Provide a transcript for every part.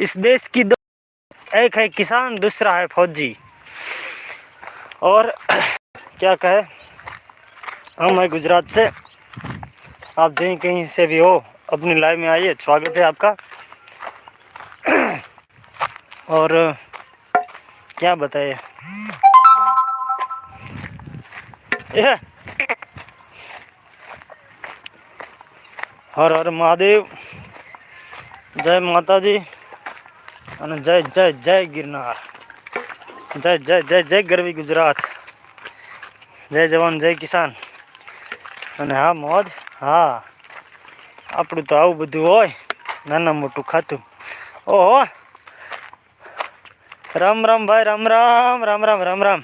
इस देश की दो एक है किसान, दूसरा है फौजी। और क्या कहे? हम है गुजरात से। आप जहीं कहीं से भी हो, अपनी लाइव में आइए, स्वागत है आपका। और, क्या बताए? हर हर महादेव। जय माता जी અને જય જય જય ગિરનાર જય જય જય જય ગરવી ગુજરાત જય જવાન જય કિસાન અને હા મોજ હા આપણું તો આવું બધું હોય નાના મોટું ખાતું ઓહો રામ રામ ભાઈ રામ રામ રામ રામ રામ રામ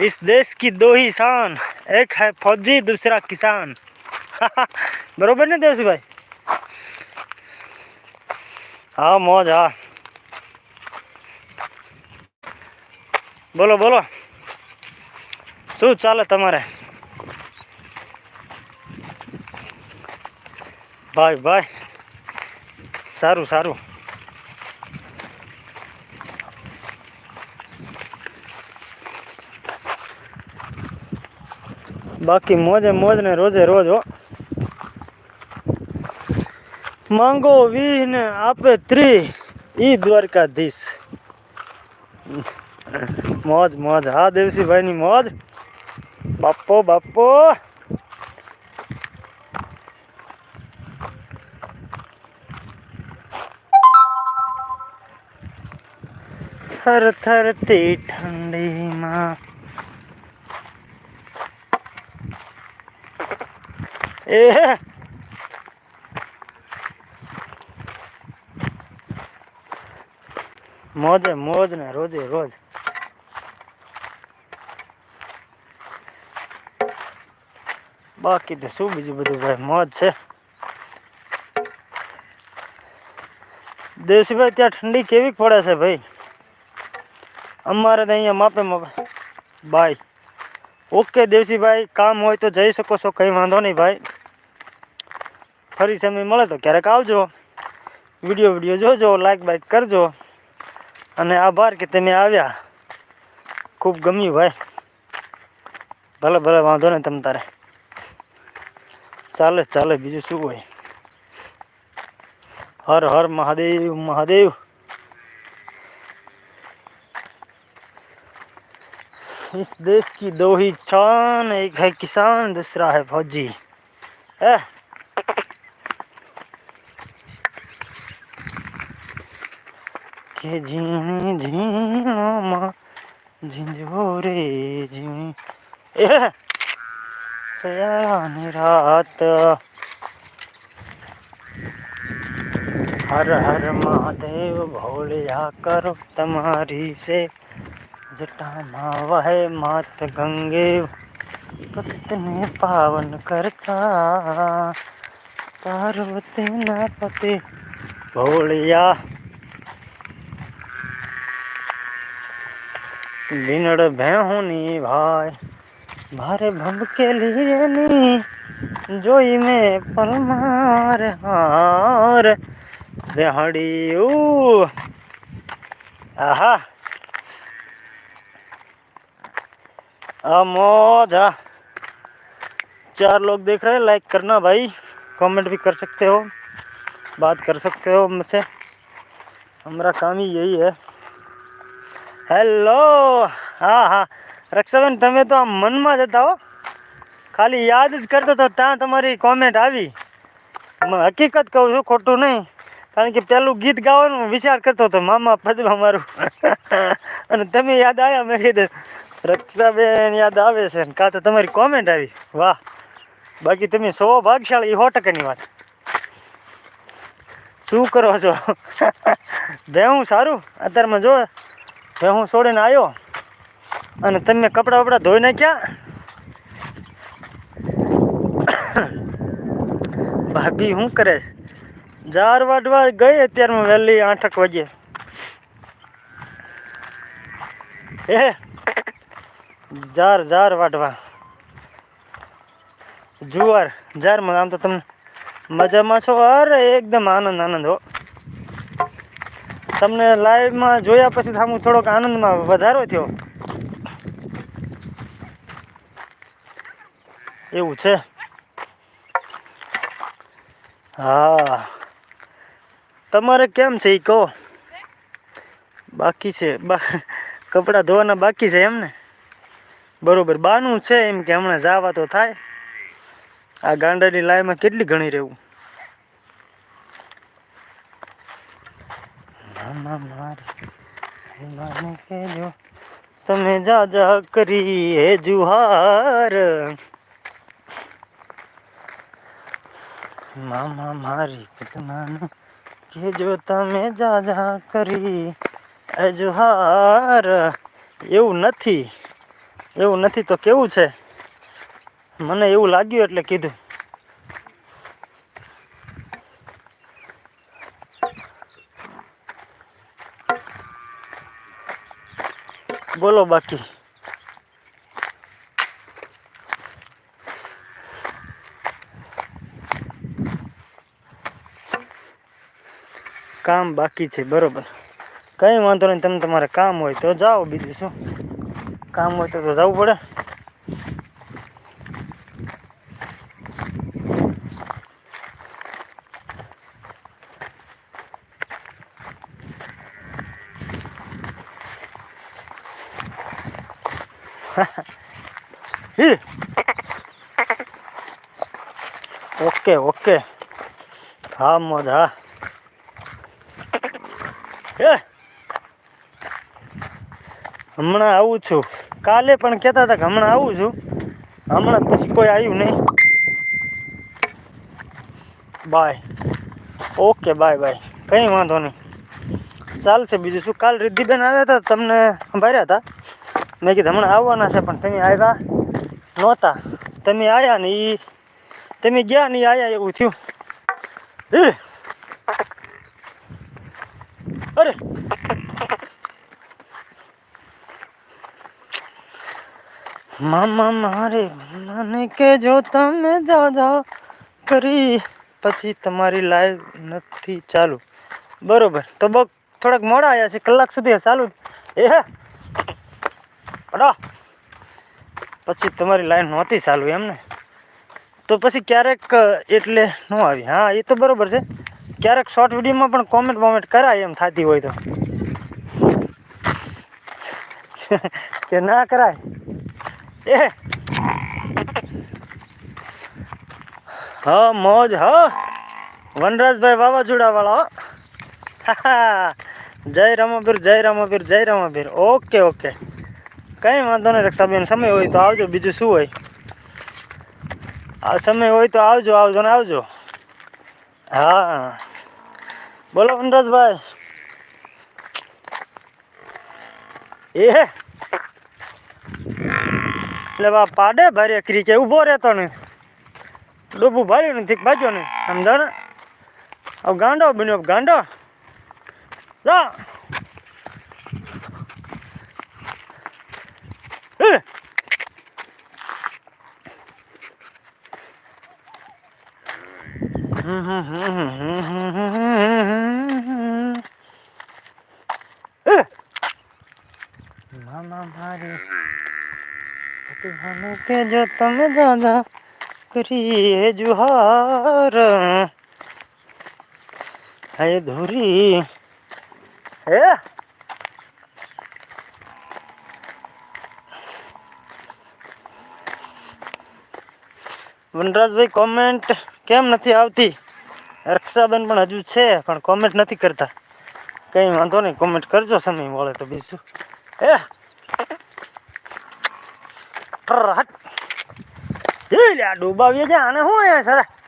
इस देश की दो ही शान एक है फौजी दूसरा किसान બરોબર ને દેવસીભાઈ હા મોજ હા બોલો બોલો. શું ચાલે તમારે? ભાઈ ભાઈ. સારું સારું. બાકી મોજે મોજ ને રોજે રોજ, હો. માંગો વીહ ને આપે ત્રી ઈ દ્વારકાધીશ. મોજ મોજ. હા દેવસીભાઈ ની મોજ. બાપો બાપો થર થર, તે ઠંડીમાં. એ. મોજે મોજ ને રોજે, રોજ. બાકી તો શું બીજું બધું ભાઈ, મોજ છે. દેવસીભાઈ, ત્યાં ઠંડી કેવી પડે છે ભાઈ? અમારે તો અહીંયા માપે માપે. બાય ઓકે દેવસીભાઈ, કામ હોય તો જઈ શકો છો, કંઈ વાંધો નહીં ભાઈ. ફરી સમય મળે તો ક્યારેક આવજો. વીડિયો વીડિયો જોજો લાઈક બાઈક કરજો. અને આભાર કે તમે આવ્યા. ખૂબ ગમ્યું ભાઈ. ભલે ભલે, વાંધો નહીં તમ તારે. ચાલે ચાલે બીજું શું હોય હર હર મહાદેવ મહાદેવ इस देश की दो ही चान एक है किसान दूसरा है फौजी है કે ઝીણી सयानी रात। हर हर महादेव भोलिया करो तुम्हारी से। जटा माँ वह मात गंगे कितने पावन करता। पार्वती न पति भोलिया बिनड़ भैहूनी भाई भर भव के लिए नी जोई में पलमार हार। देहड़ियो आहा। चार लोग देख रहे हैं लाइक करना भाई। कमेंट भी कर सकते हो, बात कर सकते हो मुझसे हमारा काम ही यही है। हेलो हाँ हाँ રક્ષાબેન, તમે તો આમ મનમાં જ હતા હો. ખાલી યાદ જ કરતો હતો, ત્યાં તમારી કોમેન્ટ આવી. હકીકત કહું છું, ખોટું નહીં. કારણ કે પેલું ગીત ગાવાનો વિચાર કરતો હતો, મામા ફજવા મારું. અને તમે યાદ આવ્યા, મેં કીધું, રક્ષાબેન, યાદ આવે છે. કાં તો તમારી કોમેન્ટ આવી. વાહ. બાકી તમે સો ભાગશાળી સો ટકાની વાત. શું કરો છો? ભેહું સારું. અત્યારમાં જો, ભેહું છોડીને આવ્યો. અને તમે કપડાં વપડા ધોઈ નાખ્યા? ભાભી શું કરે? જાર વાટવા ગઈ અત્યારમાં વહેલી આઠક વાગે. એ, જાર જાર વાઢવા. જુવાર, જારમાં આમ તો તમે મજામાં છો? અરે, એકદમ આનંદ આનંદ, હો. તમને લાઈવમાં જોયા પછી સામું થોડોક આનંદમાં વધારો થયો. એવું છે? હા. તમારે કેમ છે એ કહો? બાકી છે કપડાં ધોવાના બાકી છે એમને? બરોબર, બાનું છે એમ કે હમણાં જાવા તો થાય. આ ગાંડાની લાઈમાં કેટલી ઘણી રહેવું? તમે જા જા કરી હે જુહાર. મામા મારી ઘટનાને કહેજો તમે જા જા કરી અજુહાર જુહાર એવું નથી એવું નથી તો કેવું છે? મને એવું લાગ્યું એટલે કીધું. બોલો બાકી. કામ બાકી છે, બરોબર. કંઈ વાંધો નહીં, તમે તમારે કામ હોય તો જાઓ બીજું શું? કામ હોય તો તો જવું પડે. Okay okay. હા, મોજ, હા. એ હમણાં આવું છું. કાલે પણ કહેતા હતા કે હમણાં આવું છું. હમણાં પછી કોઈ આવ્યું નહીં. બાય ઓકે બાય બાય કંઈ વાંધો નહીં. ચાલશે બીજું શું? કાલ રિદ્ધિબેન આવ્યા હતા, તમને સંભાળ્યા હતા? મેં કીધું હમણાં આવવાના છે, પણ તમે આવ્યા નહોતા. તમે આવ્યા ને એ તમે ગયા ને આવ્યા એવું થયું. એ અરે મામા મારે મને કે જો તમે જા જાઓ કરી પછી તમારી લાઈવ નથી ચાલુ. બરોબર, તો બક થોડાક મોડા આવ્યા છે, કલાક સુધી ચાલુ એ હે. અડા પછી તમારી લાઈન નહોતી ચાલુ એમ ને તો પછી ક્યારેક, એટલે ન આવી. હા, એ તો બરોબર છે. ક્યારેક શોર્ટ વિડીયોમાં પણ કોમેન્ટ બોમેન્ટ કરાય એમ થતી હોય તો. કે ના કરાય. એ હ, મોજ, હ. વનરાજભાઈ વાવાઝોડાવાળા હો. જય રામાબીર જય રામાબીર જય રામાબીર ઓકે ઓકે. કંઈ વાંધો નહીં, રક્ષાબેન, સમય હોય તો આવજો. બીજું શું હોય? આ સમય હોય તો આવજો આવજો ને આવજો. હા. બોલો વનરાજભાઈ. એ એટલે બા પાડે ભારે કરી કે ઊભો રહેતો ને ડૂબું ભાર્યું નથી બાજુ ને સમજો ને હવે ગાંડો બન્યો ગાંડો. જા. હમ હમ મને કે જો તમે દાદા કરીએ જુહાર. હે ધોરી. હે? વનરાજભાઈ કોમેન્ટ કેમ નથી આવતી? રક્ષાબેન પણ હજુ છે, પણ કોમેન્ટ નથી કરતા. કંઈ વાંધો નહીં કોમેન્ટ કરજો સમય મળે તો બીજું એ ટ્ર હટ ડૂબાવીએ છે આને શું અહીંયા સર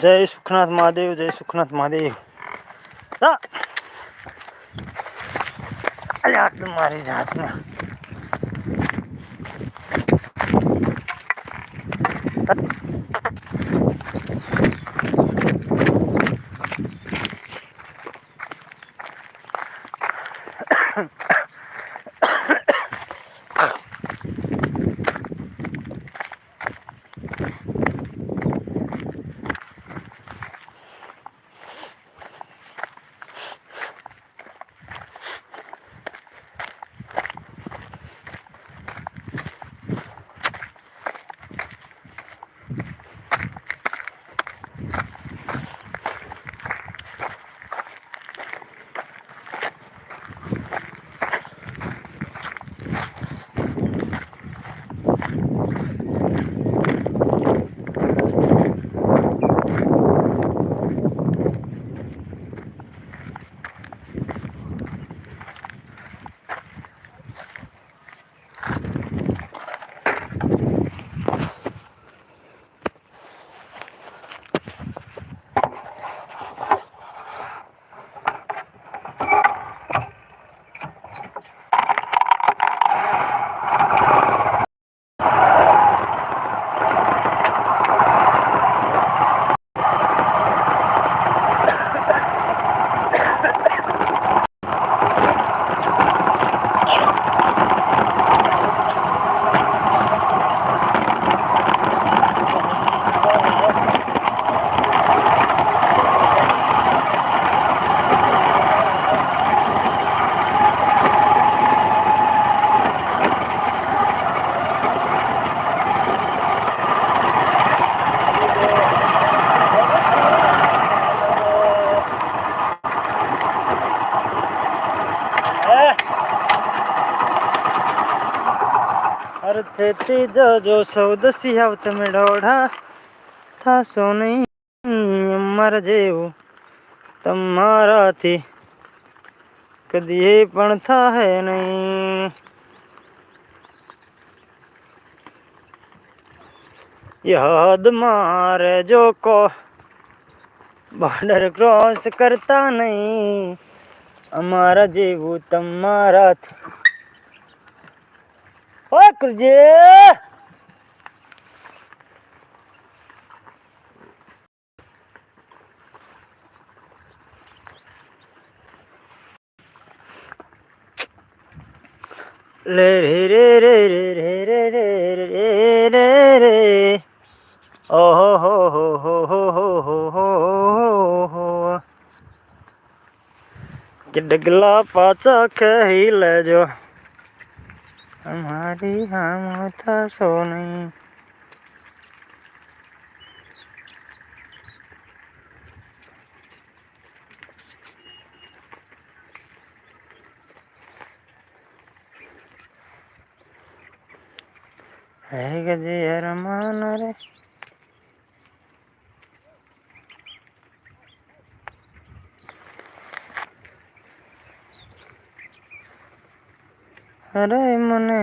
જય સુખનાથ મહાદેવ જય સુખનાથ મહાદેવ. અલ્યા મારી જાતને છેતી જજો સૌદસી આવ તમે દોઢા થાશો નહીં અમારા જેવું તમારાથી કદી એ પણ થાય નહીં યાદ મારે જો કો બોર્ડર ક્રોસ કરતા નહીં અમારા જેવું તમારાથી ઓય કુરજી લે રે રે રે રે રે રે રે રે રે રે ઓહો હો હો હો હો હો હો હો હો કે ડગલા પાછા કહી લેજો અમારી આમ થશો નહીં હે ગજી રમાન રે अरे मने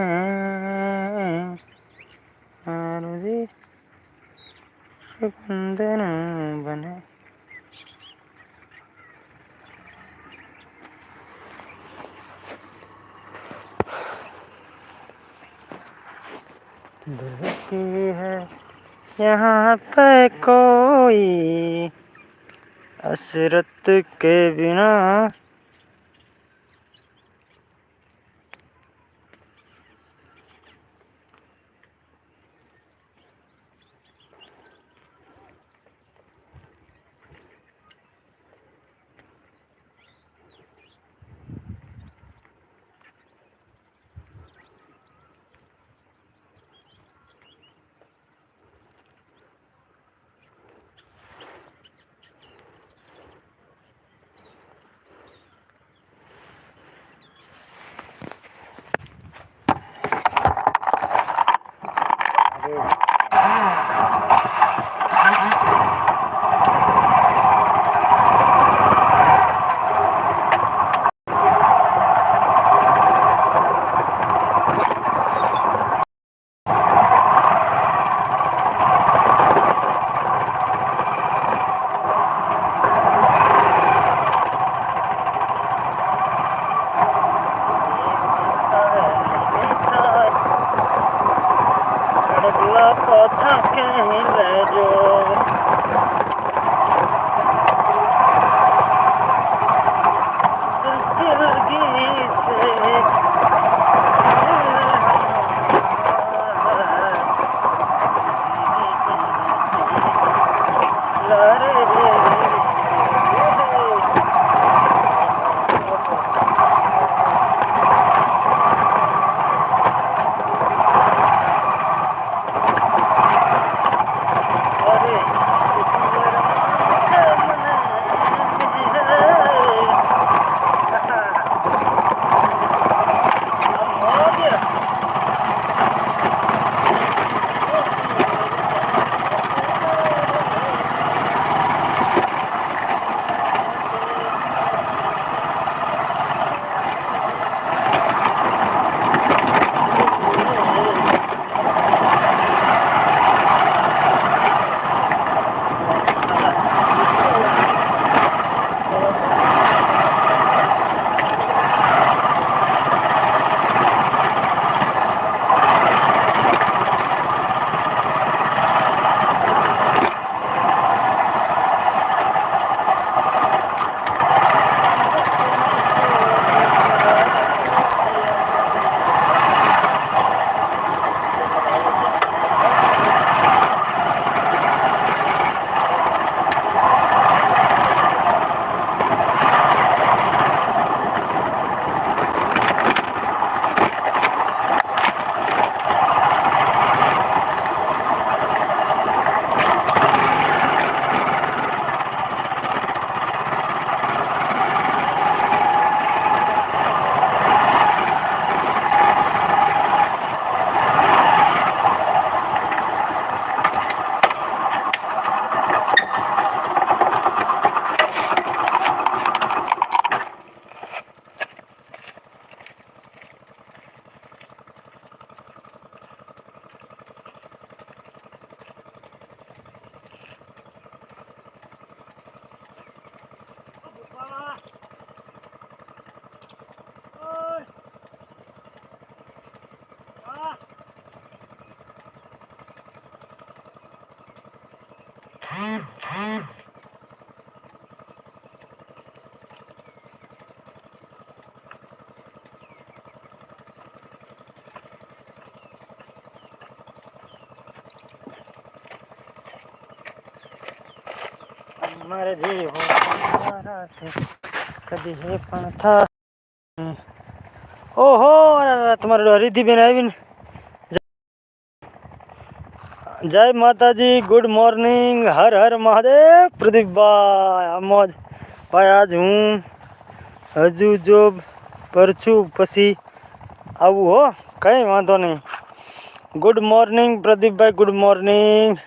बने। देखी है यहाँ पे कोई असरत के बिना મારે જે હોય મારાથી કદી હે પણ થાય ઓહો તમારે રિદ્ધિબેન આવીને જય માતાજી ગુડ મોર્નિંગ હર હર મહાદેવ પ્રદીપભાઈ આમોજ ભાઈ, આજ હું હજુ જોબ પર છું, પછી આવું હો, કંઈ વાંધો નહીં. Good morning Pradeepbhai good morning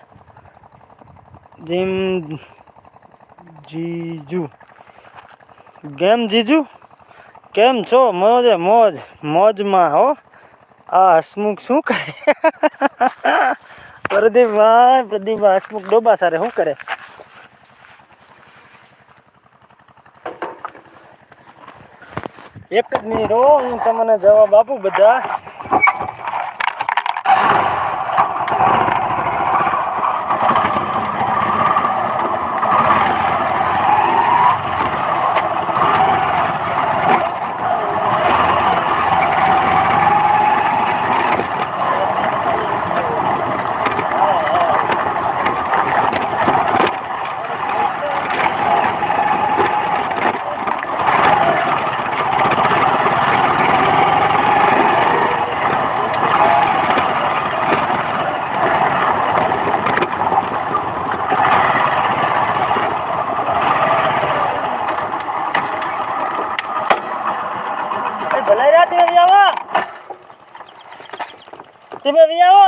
gym જીજુ. ગેમ જીજુ? કેમ છો? મોજે, મોજ. મોજમાં હો. આ હસમુખ શું કરે? પ્રદીપભાઈ પ્રદીપભાઈ હસમુખ ડોબા સારે, શું કરે? એક જ મિનિટ હો, હું તમને જવાબ આપું બધા એ ભલાઈ રહ્યા તમે બી આવો તમે બી આવો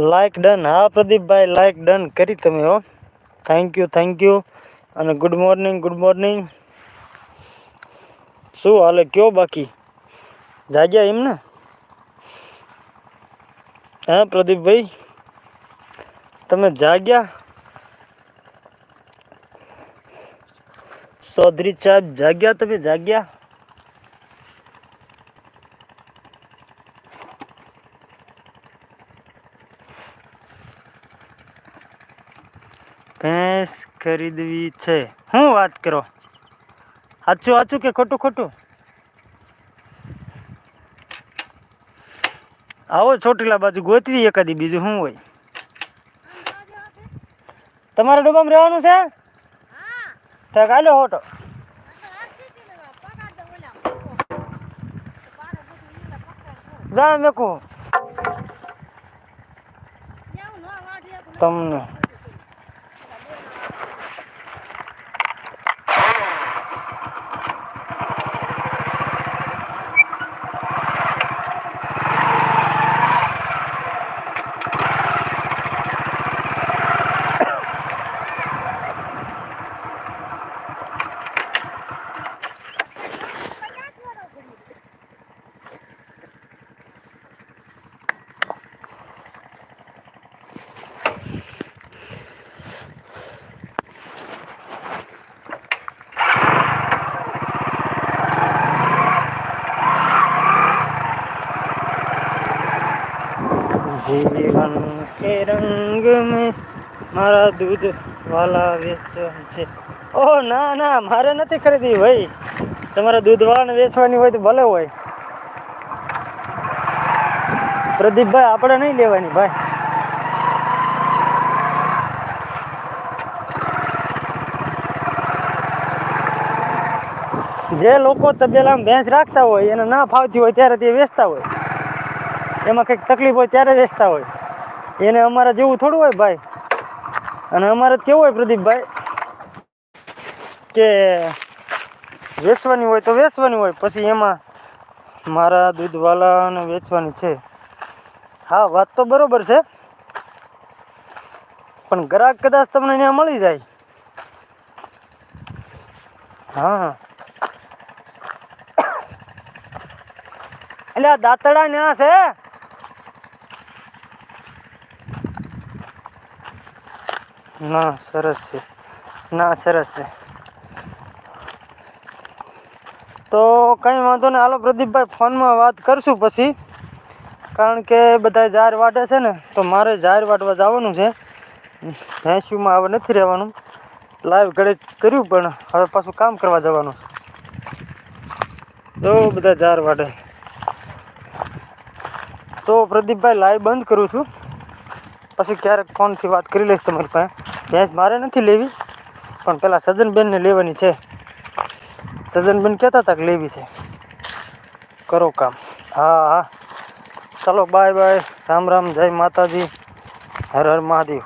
લાઈક ડન હા, પ્રદીપભાઈ લાઈક ડન કરી તમે હો. થેન્ક યુ થેન્ક યુ અને ગુડ મોર્નિંગ ગુડ મોર્નિંગ શું હાલે, કયો બાકી? જાગ્યા એમ ને? હા, પ્રદીપભાઈ? તમે જાગ્યા? ચૌધરી સાહેબ, જાગ્યા તમે, જાગ્યા ભેંસ ખરીદવી છે? હું વાત કરો. સાચું સાચું કે ખોટું ખોટું? આવો ચોટીલા બાજુ ગોતવી એકાદી બીજું શું હોય? તમારે ડબ્બામાં રહેવાનું છે? ત્યાં કાલે હોટો. જા મેકું. તમને જીવન કે રંગ મેં મારા દૂધ વાલા વેચવા છે. ઓ ના ના, મારે નથી ખરીદવી ભાઈ. તમારા દૂધ વાળાને વેચવાની હોય તો ભલે હોય. પ્રદીપભાઈ, આપણે નહીં લેવાની ભાઈ. જે લોકો તબેલામાં ભેંસ રાખતા હોય, એને ના ફાવતી હોય, ત્યારે તે વેચતા હોય. એમાં કંઈક તકલીફ હોય, ત્યારે વેચતા હોય. એને અમારા જેવું થોડું હોય ભાઈ. અને અમારે કેવું હોય પ્રદીપભાઈ, કે વેચવાની હોય તો વેચવાની હોય, પછી એમાં મારા દૂધવાલાને વેચવાની છે. હા, વાત તો બરોબર છે. પણ ગ્રાહક કદાચ તમને ત્યાં મળી જાય. હા. એટલે આ દાંતડા ન્યા છે. ના, સરસ છે. ના, સરસ છે. તો કંઈ વાંધો નહીં. હાલો, પ્રદીપભાઈ, ફોનમાં વાત કરશું પછી. કારણ કે બધા જાહેર વાટે છે ને, તો મારે જાહેર વાટવા જવાનું છે. ભેંસ્યુમાં હવે નથી રહેવાનું. લાઈવ ઘડે કર્યું, પણ હવે પાછું કામ કરવા જવાનું છે. તો બધા જાહેર વાટે. તો પ્રદીપભાઈ, લાઈવ બંધ કરું છું. પછી ક્યારેક ફોનથી વાત કરી લઈશ તમારી પાસે. ભેંસ મારે નથી લેવી, પણ પેલા સજનબેનને લેવાની છે. સજનબેન કહેતા હતા કે લેવી છે. કરો કામ. હા હા. ચાલો, બાય બાય. રામ રામ. જય માતાજી. હર હર મહાદેવ.